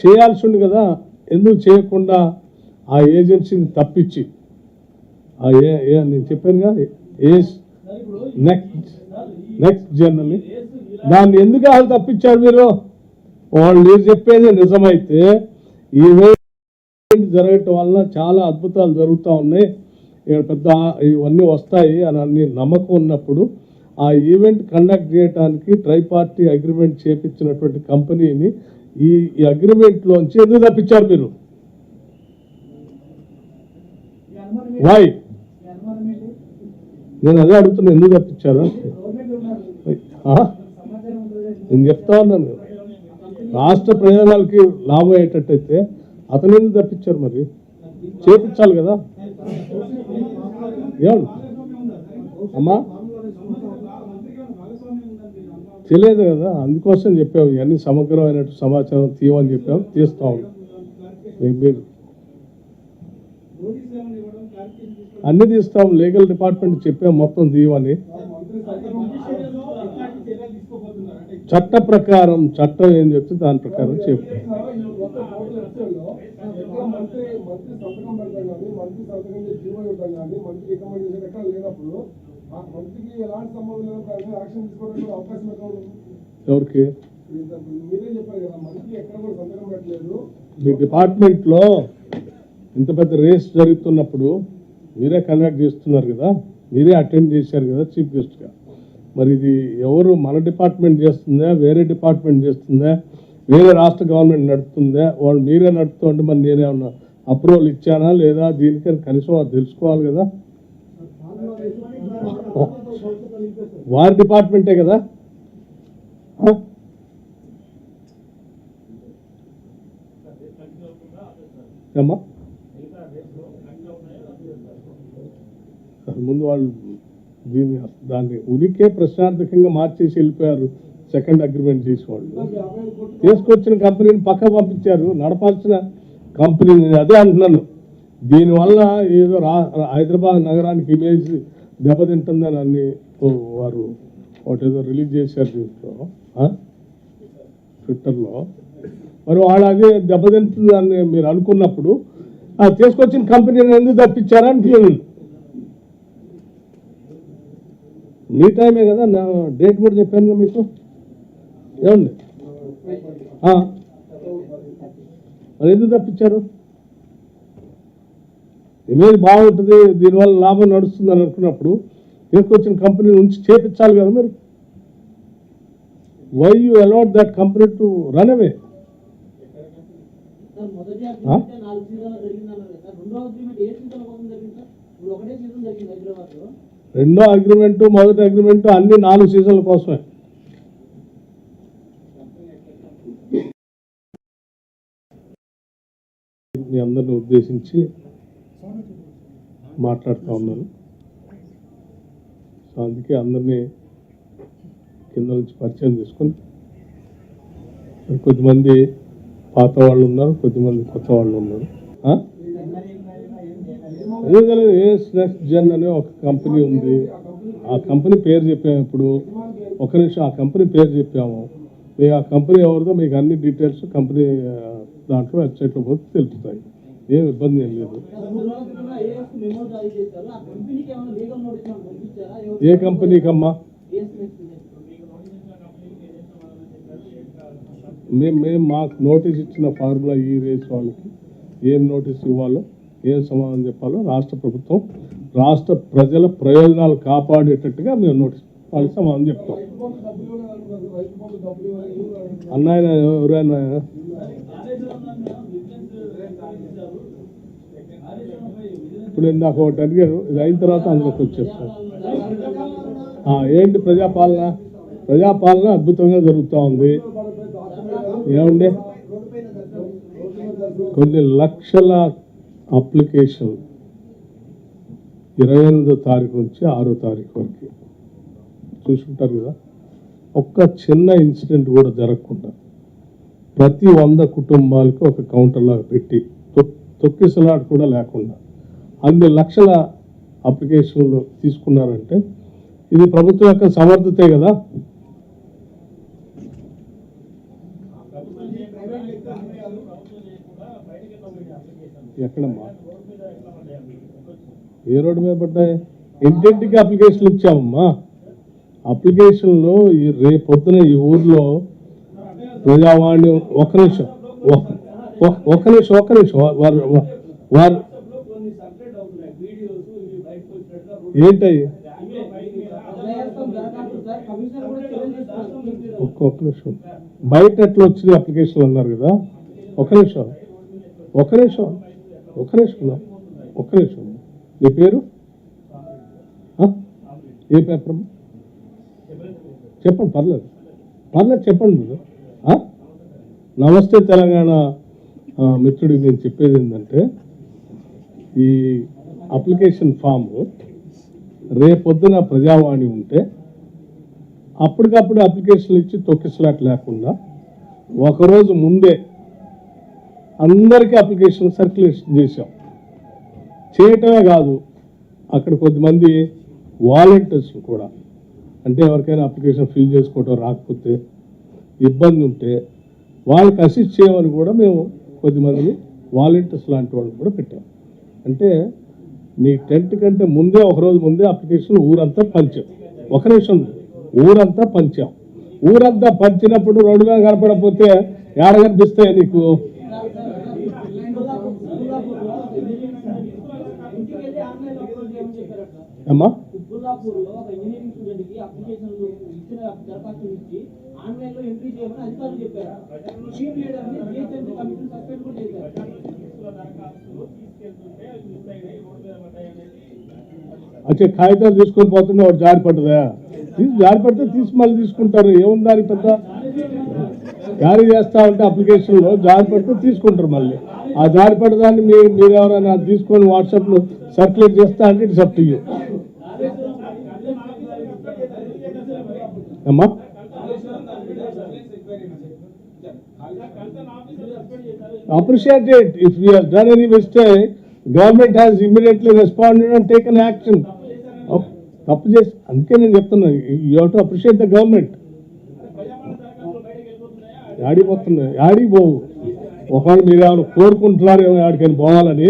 చేయాల్సి ఉంది కదా. ఎందుకు చేయకుండా ఆ ఏజెన్సీని తప్పించి? ఆ ఏ నేను చెప్పానుగా ఏ నెక్స్ట్ నెక్స్ట్ జర్నల్ దాన్ని ఎందుకు వాళ్ళు తప్పించారు మీరు? వాళ్ళు మీరు చెప్పేది నిజమైతే ఈవెంట్ జరగటం వల్ల చాలా అద్భుతాలు జరుగుతూ ఉన్నాయి. ఇక్కడ పెద్ద ఇవన్నీ వస్తాయి అని అన్ని నమ్మకం ఉన్నప్పుడు ఆ ఈవెంట్ కండక్ట్ చేయడానికి ట్రై పార్టీ అగ్రిమెంట్ చేపించినటువంటి కంపెనీని ఈ ఈ అగ్రిమెంట్లోంచి ఎందుకు తప్పించారు మీరు? వై నేను అదే అడుగుతున్నా ఎందుకు తప్పించారు? నేను చెప్తా ఉన్నాను. రాష్ట్ర ప్రయోజనాలకి లాభం అయ్యేటట్టయితే అతను ఎందుకు తప్పించారు మరి? చేపించాలి కదా. ఏమండి? అమ్మా? తెలియదు కదా అందుకోసం చెప్పాము ఇవన్నీ సమగ్రమైన సమాచారం తీయమని చెప్పాము తీస్తాం మీరు అన్ని తీస్తాం లీగల్ డిపార్ట్మెంట్ చెప్పాము మొత్తం తీయమని చట్ట ప్రకారం చట్టం ఏం చెప్తే దాని ప్రకారం చెప్తాం మంత్రి సంతకం పెడతాం కానీ మంత్రి సంతకం జీవో ఇవ్వడం కానీ మంత్రి రికమెండేషన్ ఎక్కడ లేనప్పుడు మంత్రికి ఎలాంటి సంబంధం లేదు దాని మీద యాక్షన్ తీసుకోవడానికి అవకాశం ఎక్కడ ఉంటుంది. ఎవరికి? ఇది మీరే చెప్పారు కదా మంత్రి ఎక్కడ కూడా సంతకం పెట్టలేదు. మీ డిపార్ట్మెంట్లో ఇంత పెద్ద రేస్ జరుగుతున్నప్పుడు మీరే కండక్ట్ చేస్తున్నారు కదా మీరే అటెండ్ చేశారు కదా చీఫ్ గెస్ట్గా మరి ఇది ఎవరు మన డిపార్ట్మెంట్ చేస్తుందా వేరే డిపార్ట్మెంట్ చేస్తుందా వేరే రాష్ట్ర గవర్నమెంట్ నడుపుతుందా వాళ్ళు మీరే నడుపుతుంటే మరి నేనేమన్నా అప్రూవల్ ఇచ్చానా లేదా దీనికని కనీసం తెలుసుకోవాలి కదా. వార్ డిపార్ట్మెంటే కదా? అమ్మా ముందు వాళ్ళు దీన్ని దాన్ని ఉనికే ప్రశ్నార్థకంగా మార్చేసి వెళ్ళిపోయారు సెకండ్ అగ్రిమెంట్ తీసుకోవాలి తీసుకొచ్చిన కంపెనీని పక్క పంపించారు. నడపాల్సిన కంపెనీ అదే అంటున్నాను. దీనివల్ల ఏదో రా హైదరాబాద్ నగరానికి ఇమేజ్ దెబ్బతింటుందని అన్ని వారు ఒకటేదో రిలీజ్ చేశారు దీంట్లో ట్విట్టర్లో. మరి వాళ్ళు అదే దెబ్బతింటుందని మీరు అనుకున్నప్పుడు తీసుకొచ్చిన కంపెనీని ఎందుకు తప్పించారని అంటున్నాను మీ టైమే కదా నా డేట్ కూడా చెప్పాను కదా మీకు? ఏమండి మరి ఎందుకు తప్పించారు? ఇమేజ్ బాగుంటుంది దీనివల్ల లాభం నడుస్తుంది అని అనుకున్నప్పుడు తీసుకొచ్చిన కంపెనీ నుంచి చేపించాలి కదా మీరు. Why you allowed that company to run away రెండో అగ్రిమెంట్ మొదటి అగ్రిమెంట్ అన్ని నాలుగు సీజన్ల కోసమే. మీ అందరిని ఉద్దేశించి మాట్లాడుతూ ఉన్నాను సో అందుకే అందరినీ కింద నుంచి పరిచయం చేసుకుని కొద్దిమంది పాత వాళ్ళు ఉన్నారు కొద్దిమంది కొత్త వాళ్ళు ఉన్నారు. ఆ? జన్ అనే ఒక కంపెనీ ఉంది. ఆ కంపెనీ పేరు చెప్పాము ఇప్పుడు. ఒక నిమిషం ఆ కంపెనీ పేరు చెప్పాము. మీకు ఆ కంపెనీ ఎవరిదో మీకు అన్ని డీటెయిల్స్ కంపెనీ దాంట్లో వెబ్సైట్లో పోతే తెలుస్తాయి. ఏం ఇబ్బంది ఏం లేదు. ఏ కంపెనీకి అమ్మా మేము మేము మాకు నోటీస్ ఇచ్చిన ఫార్ములా ఈ రేస్ వాళ్ళకి. ఏం నోటీస్ ఇవ్వాలో ఏం సమాధానం చెప్పాలో రాష్ట్ర ప్రభుత్వం రాష్ట్ర ప్రజల ప్రయోజనాలు కాపాడేటట్టుగా మేము నోటీస్ వాళ్ళకి సమాధానం చెప్తాం. అన్నాయన ఎవరైనా ఇప్పుడు ఇందాక ఒకటి అడిగారు. ఇది అయిన తర్వాత అందులోకి వచ్చేస్తారు. ఏంటి ప్రజాపాలన? ప్రజాపాలన అద్భుతంగా జరుగుతూ ఉంది. ఏముండే కొన్ని లక్షల అప్లికేషన్ ఇరవై ఎనిమిదో తారీఖు నుంచి ఆరో తారీఖు వరకు. చూసుంటారు కదా. ఒక్క చిన్న ఇన్సిడెంట్ కూడా జరగకుండా ప్రతి వంద కుటుంబాలకు ఒక కౌంటర్ లాగా పెట్టి తొ- తొక్కిసలాట కూడా లేకుండా అన్ని లక్షల అప్లికేషన్లు తీసుకున్నారంటే ఇది ప్రభుత్వం యొక్క సమర్థతే కదా? ఎక్కడమ్మా? ఏ రోడ్డు మీద పడ్డాయి? ఇంటింటికి అప్లికేషన్లు ఇచ్చామమ్మా. అప్లికేషన్లో ఈ రేపు పొద్దున ఈ ఊర్లో ప్రజావాణి ఒక నిమిషం ఒక నిమిషం ఒక నిమిషం వారు వారు ఏంటయ్యి? ఒక్క ఒక్క నిమిషం. బయట ఎట్లా వచ్చినాయి అప్లికేషన్లు అన్నారు కదా? ఒక నిమిషం. ఒక నిమిషం. ఒక నిమిషం ఒక్క నిమిషం. నీ పేరు? ఏ పేపర్? చెప్పండి పర్లేదు. పర్లేదు చెప్పండి మీరు. నమస్తే తెలంగాణ మిత్రుడికి నేను చెప్పేది ఏంటంటే ఈ అప్లికేషన్ ఫామ్ రేపొద్దున ప్రజావాణి ఉంటే అప్పటికప్పుడు అప్లికేషన్లు ఇచ్చి తొక్కిసలాట్ లేకుండా ఒకరోజు ముందే అందరికీ అప్లికేషన్ సర్క్యులేషన్ చేశాం. చేయటమే కాదు అక్కడ కొద్దిమంది వాలంటీర్స్ కూడా అంటే ఎవరికైనా అప్లికేషన్ ఫిల్ చేసుకోవటం రాకపోతే ఇబ్బంది ఉంటే వాళ్ళకి అసిస్ట్ చేయమని కూడా మేము కొద్దిమంది వాలంటీర్స్ లాంటి వాళ్ళు కూడా పెట్టాం. అంటే మీ టెంట్ కంటే ముందే ఒకరోజు ముందే అప్లికేషన్ ఊరంతా పంచాం. ఒక నిమిషం ఊరంతా పంచాం. ఊరంతా పంచినప్పుడు రోడ్డు మీద కనపడకపోతే ఏడ కనిపిస్తాయి నీకు? అమ్మా? ఎంట్రీ చేయమని అధికారులు చెప్పారు. అచ్చా కాగితాలు తీసుకొని పోతుండే వాడు జారి పడ్డదా? తీసి జారి పడితే తీసి మళ్ళీ తీసుకుంటారు. ఏముంది దాని పెద్ద? జారీ చేస్తా ఉంటే అప్లికేషన్లో జారి పడితే తీసుకుంటారు మళ్ళీ. ఆ జారి పడ్డదాన్ని మీ మీరు ఎవరైనా తీసుకొని వాట్సాప్లో సర్క్యులేట్ చేస్తా అంటే ఇట్స్ అప్ టు యూ. అమ్మా? Appreciate it. If we have done any mistake, government has immediately responded and taken action. తప్పు చేసి అందుకే నేను చెప్తున్నా you have to appreciate the government యాడికి పోతున్నాయి యాడికి పోవు ఒకవేళ మీరు ఏమైనా కోరుకుంటున్నారేమో ఆడికైనా పోవాలని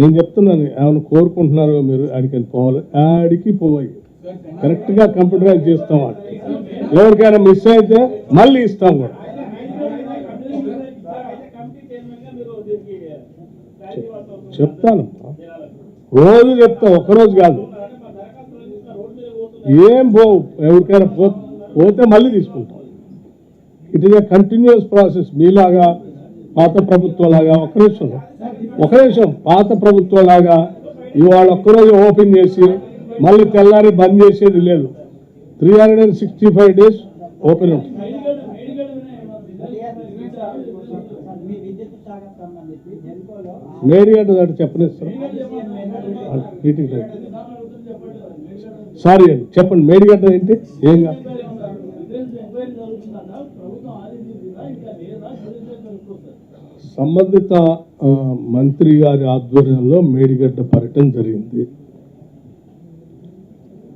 నేను చెప్తున్నాను. ఏమైనా కోరుకుంటున్నారో మీరు ఆడికైనా పోవాలి. యాడికి పోవాయి కరెక్ట్గా కంప్యూటరైజ్ చేస్తాం ఎవరికైనా మిస్ అయితే మళ్ళీ ఇస్తాం కూడా. చెప్తాను. రోజు చెప్తా ఒక్కరోజు కాదు. ఏం పోవు ఎవరికైనా పో పోతే మళ్ళీ తీసుకుంటాం. It is a continuous process మీలాగా పాత ప్రభుత్వం లాగా ఒక నిమిషం ఒక నిమిషం పాత ప్రభుత్వం లాగా ఇవాళ ఒక్కరోజు ఓపెన్ చేసి మళ్ళీ తెల్లారి బంద్ చేసేది లేదు. Three hundred and sixty five days open ఉంటుంది మేడిగడ్డ దాటి చెప్పనిస్తాం మీటింగ్ టైం సారీ అండి చెప్పండి. మేడిగడ్డ ఏంటి? ఏం కాదు సంబంధిత మంత్రి గారి ఆధ్వర్యంలో మేడిగడ్డ పర్యటన జరిగింది.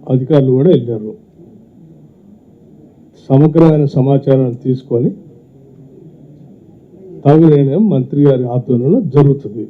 అధికారులు కూడా వెళ్ళారు. సమగ్రమైన సమాచారాన్ని తీసుకొని తగు మంత్రి గారి ఆధ్వర్యంలో జరుగుతుంది.